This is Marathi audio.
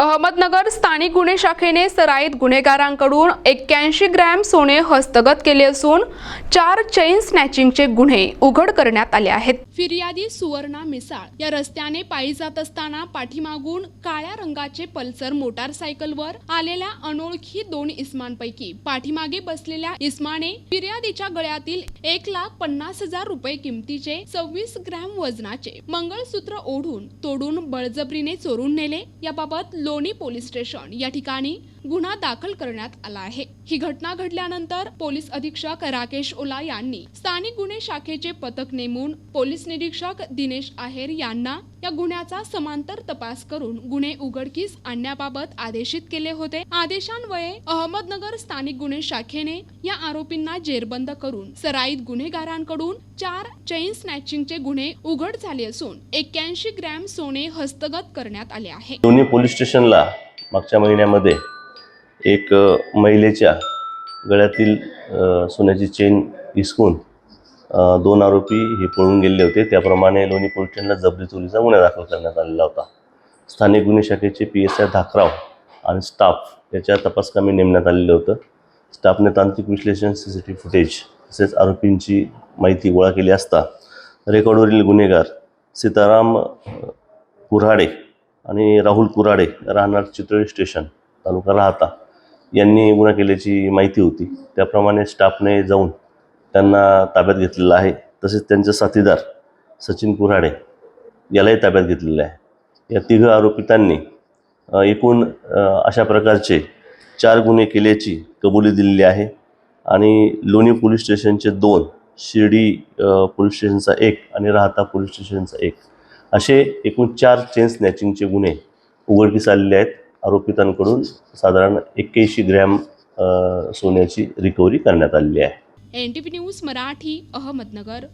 अहमदनगर स्थानिक गुन्हे शाखेने सराईत गुन्हेगारांकडून एक्क्याऐंशी ग्रॅम सोने हस्तगत केले असून चार चेन स्नॅचिंगचे गुन्हे उघड करण्यात आले आहेत. फिर्यादी सुवर्णा मिसाळ या रस्त्याने पायी जात असताना पाठीमागून काळ्या रंगाचे पल्सर मोटारसायकलवर आलेल्या अनोळखी दोन इस्मांपैकी पाठीमागे बसलेल्या इस्माने फिर्यादीच्या गळ्यातील एक लाख पन्नास हजार रुपये किमतीचे सव्वीस ग्रॅम वजनाचे मंगळसूत्र ओढून तोडून बळजबरीने चोरून नेले. याबाबत लोणी पोलीस स्टेशन या ठिकाणी गुन्हा दाखल करण्यात आला आहे. ही घटना घडल्यानंतर पोलीस अधीक्षक राकेश ओला यांनी स्थानिक गुन्हे शाखेचे पथक नेमून पोलीस निरीक्षक दिनेश आहेर यांना या गुन्ह्याचा समांतर तपास करून गुन्हे उघडकीस आणण्याबाबत आदेशित केले होते. आदेशान्वये अहमदनगर स्थानिक गुन्हे शाखेने या आरोपींना जेरबंद करून सराईत गुन्हेगारांकडून चार चेन स्नॅचिंगचे गुन्हे उघड झाले असून एक्क्याऐंशी ग्रॅम सोने हस्तगत करण्यात आले आहे. दोन्ही पोलीस स्टेशनला मागच्या महिन्यामध्ये एक महिलेच्या गळ्यातील सोन्याची चेन हिसकून दोन आरोपी हे पळून गेले होते. त्याप्रमाणे लोणी पोलीस स्टेशनला जबरी चोरीचा गुन्हा दाखल करण्यात आलेला होता. स्थानिक गुन्हे शाखेचे पी एस आय धाकराव आणि स्टाफ याच्या तपासकामी नेमण्यात आलेलं होतं. स्टाफने तांत्रिक विश्लेषण सी सी टी फुटेज तसेच आरोपींची माहिती गोळा केली असता रेकॉर्डवरील गुन्हेगार सीताराम कुऱ्हाडे आणि राहुल कुराडे राहणार चितळी स्टेशन तालुका राहता यांनी गुन्हा केल्याची माहिती होती. त्याप्रमाणे स्टाफने जाऊन त्यांना ताब्यात घेतलेलं आहे. तसेच त्यांचे साथीदार सचिन कुऱ्हाडे यालाही ताब्यात घेतलेलं आहे. या तिघ आरोपितांनी एकूण अशा प्रकारचे चार गुन्हे केल्याची कबुली दिलेली आहे. आणि लोणी पोलीस स्टेशनचे दोन शिर्डी पोलीस स्टेशनचा एक आणि राहता पोलीस स्टेशनचा एक. असे एकूण चार चेन स्नॅचिंगचे गुन्हे उघडकीस आलेले आहेत. आरोपितांकडून साधारण एक्क्याऐंशी ग्रॅम सोन्याची रिकव्हरी करण्यात आलेली आहे. N T P news Marathi Ahmednagar.